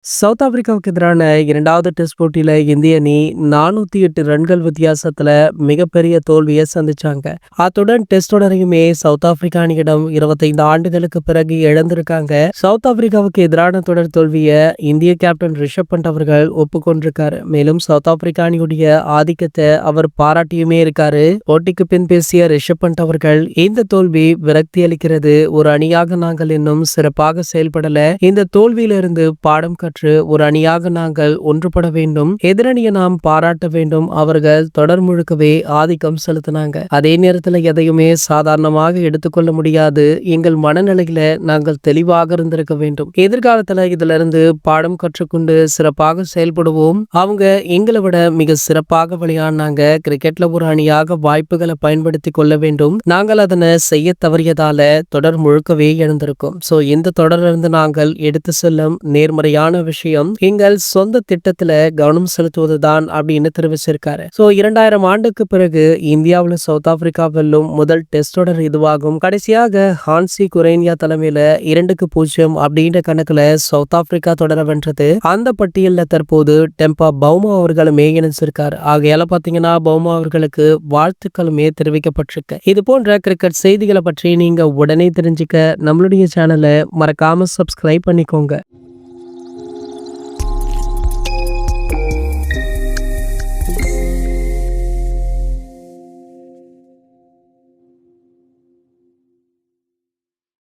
South ஆப்பிரிக்காவுக்கு எதிரான இரண்டாவது test போட்டியில இந்திய அணி நானூத்தி எட்டு ரன்கள் வித்தியாசத்துல மிகப்பெரிய தோல்வியை சந்திச்சாங்க. அத்துடன் டெஸ்ட் தொடரையுமே சவுத் ஆப்பிரிக்கா அணியிடம் இருபத்தைந்து ஆண்டுகளுக்கு பிறகு இழந்திருக்காங்க. சவுத் ஆப்பிரிக்காவுக்கு எதிரான தொடர் தோல்வியை இந்திய கேப்டன் ரிஷப் பண்ட் அவர்கள் ஒப்புக்கொண்டிருக்காரு. மேலும் சவுத் ஆப்பிரிக்கா அணியுடைய ஆதிக்கத்தை அவர் பாராட்டியுமே இருக்காரு. போட்டிக்கு பின் பேசிய ரிஷப் பண்ட் அவர்கள் இந்த தோல்வி விரக்தி அளிக்கிறது ஒரு அணியாக நாங்கள் இன்னும் சிறப்பாக செயல்படல. இந்த தோல்வியிலிருந்து பாடம் கற்று ஒரு அணியாக நாங்கள் ஒன்றுபட வேண்டும். எதிரணியை நாம் பாராட்ட வேண்டும். அவர்கள் தொடர் முழுக்கவே ஆதிக்கம் செலுத்தினாங்க. அதே நேரத்துல எதையுமே சாதாரணமாக எடுத்துக்கொள்ள முடியாது. எங்கள் மனநிலையில நாங்கள் தெளிவாக இருந்திருக்க வேண்டும். எதிர்காலத்துல இதுல இருந்து பாடம் கற்றுக்கொண்டு சிறப்பாக செயல்படுவோம். அவங்க எங்களை விட மிக சிறப்பாக விளையாடினாங்க. கிரிக்கெட்ல ஒரு அணியாக வாய்ப்புகளை பயன்படுத்தி கொள்ள வேண்டும். நாங்கள் அதனை செய்ய தவறியதால தொடர் முழுக்கவே எழுந்திருக்கும். சோ இந்த தொடரிலிருந்து நாங்கள் எடுத்து செல்லும் நேர்மறையான விஷயம் எங்கள் சொந்த திட்டத்துல கவனம் செலுத்துவதுதான் அப்படின்னு தெரிவிச்சிருக்காரு. சோ இரண்டாயிரம் ஆண்டுக்கு பிறகு இந்தியாவில் சவுத் ஆப்பிரிக்கா வெல்லும் முதல் டெஸ்ட் தொடர் இதுவாகும். கடைசியாக ஹான்சி குரேனியா தலைமையில இரண்டுக்கு பூஜ்ஜியம் அப்படின்ற கணக்குல சவுத் ஆப்பிரிக்கா தொடர வென்றது. அந்த பட்டியல்ல தற்போது டெம்பா பௌமா அவர்களுமே இணைச்சிருக்காரு ஆகையால பாத்தீங்கன்னா பௌமா அவர்களுக்கு வாழ்த்துக்களுமே தெரிவிக்கப்பட்டிருக்கு. இது போன்ற கிரிக்கெட் செய்திகளை பற்றி நீங்க உடனே தெரிஞ்சுக்க நம்மளுடைய சேனலை மறக்காம சப்ஸ்கிரைப் பண்ணிக்கோங்க.